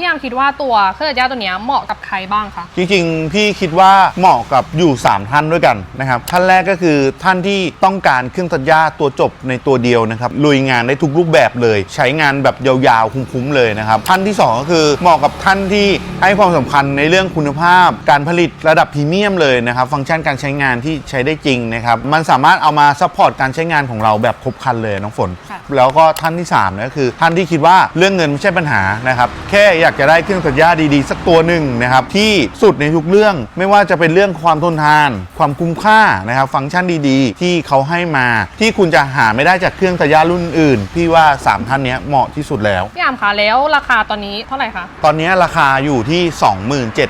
พี่ยามคิดว่าตัวเครื่องตัดหญ้าตัวเนี้ยเหมาะกับใครบ้างคะจริงๆ พี่คิดว่าเหมาะกับอยู่ 3 ท่านด้วยกันนะครับ ท่านแรกก็คือท่านที่ต้องการเครื่องตัดหญ้าตัวจบในตัวเดียวนะครับลุยงานได้ทุกรูปแบบเลย ใช้งานแบบยาวๆ คุ้มๆ เลยนะครับ ท่านที่ 2 ก็คือเหมาะกับท่านที่ให้ความสำคัญในเรื่องคุณภาพ การผลิตระดับพรีเมียมเลยนะครับ ฟังก์ชันการใช้งานที่ใช้ได้จริงนะครับ มันสามารถเอามาซัพพอร์ตการใช้งานของเราแบบครบครันเลยน้องฝน ค่ะ แล้วก็ท่านที่3นะก็คือ ท่านที่คิดว่าเรื่องเงินไม่ใช่ปัญหานะครับแค่อยากจะได้เครื่องตัดหญ้าดีๆ สักตัวหนึ่งนะครับที่สุดในทุกเรื่องไม่ว่าจะเป็นเรื่องความทนทาน ความคุ้มค่านะครับฟังก์ชันดีๆ ที่เขาให้มาที่คุณจะหาไม่ได้จากเครื่องตัดหญ้ารุ่นอื่นพี่ว่า 3 ท่านเนี้ยเหมาะที่สุดแล้วพี่ยามคะแล้วราคาตอนนี้เท่าไหร่คะตอนนี้ราคาอยู่ที่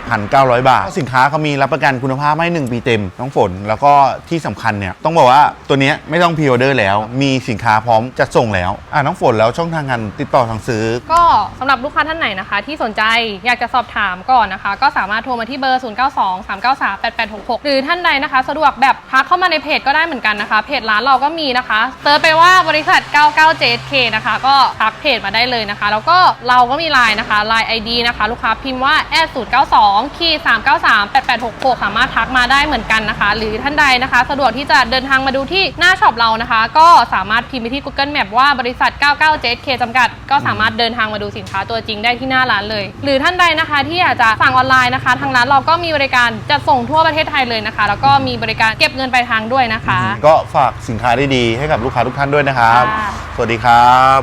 27,900 บาท สินค้าเขามีรับประกันคุณภาพให้1ปีเต็มน้องฝน แล้วก็ที่สำคัญเนี่ยต้องบอกว่าตัวเนี้ยไม่ต้องพ r ออเดอร์แล้ว มีสินค้าพร้อมจัดส่งแล้ว อะน้องฝนแล้วช่องทางการติดต่อทางซื้อ ก็สำหรับลูกค้าท่านไหนนะคะ ที่สนใจอยากจะสอบถามก่อนนะคะ ก็สามารถโทรมาที่เบอร์ 0923938866 หรือท่านใดนะคะ สะดวกแบบทักเข้ามาในเพจก็ได้เหมือนกันนะคะ เพจร้านเราก็มีนะคะเซิร์ชไปว่าบริษัท 99JK นะคะ ก็ทักเพจมาได้เลยนะคะ แล้วก็เราก็มีไลน์นะคะไลน์ ID นะคะ ลูกค้าพิมพ์ว่าแอด092คี393 8866 สามารถทักมาได้เหมือนกันนะคะ หรือท่านใดนะคะ สะดวกที่จะเดินทางมาดูที่หน้าช็อปเรานะคะ ก็สามารถพิมพ์ไปที่ Google Map ว่าบริษัท 99JK จำกัด ก็สามารถเดินทางมาดูสินค้าตัวจริงได้ที่หน้าร้านเลย หรือท่านใดนะคะที่อยากจะสั่งออนไลน์นะคะ ทางร้านเราก็มีบริการจัดส่งทั่วประเทศไทยเลยนะคะ แล้วก็มีบริการเก็บเงินปลายทางด้วยนะคะ ก็ฝากสินค้าดีๆให้กับลูกค้าทุกท่านด้วยนะครับ ค่ะ สวัสดีครับ